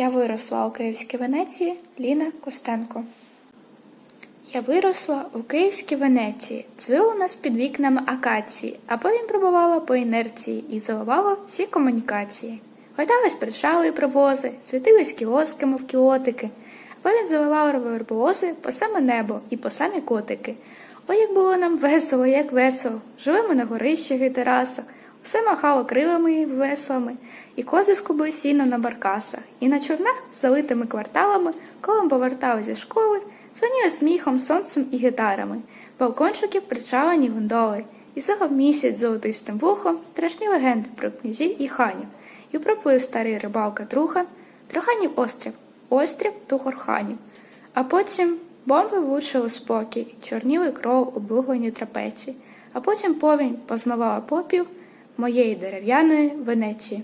Я виросла у Київській Венеції Ліна Костенко. Я виросла у Київській Венеції, цвіло нас під вікнами акації, а потім пробувала по інерції і заливала всі комунікації. Гойдались причали і привози, світились кіосками в кіотики, а потім заливала верболози по саме небо і по самі котики. Ой, як було нам весело, як весело. Живемо на горищах і терасах, все махало крилами і веслами, і кози скубли сіно на баркасах, і на човнах залитими кварталами, колом повертали зі школи, дзвоніли сміхом, сонцем і гітарами, балкончиків причалені гондоли, і сохав місяць золотистим вухом страшні легенди про князів і ханів, і проплив старий рибалка Трухан, Труханів острів, острів Тухорханів. А потім бомби влучили спокій, чорніли кров у бугленій трапеці, а потім повінь позмивала попіл моєї дерев'яної Венеції.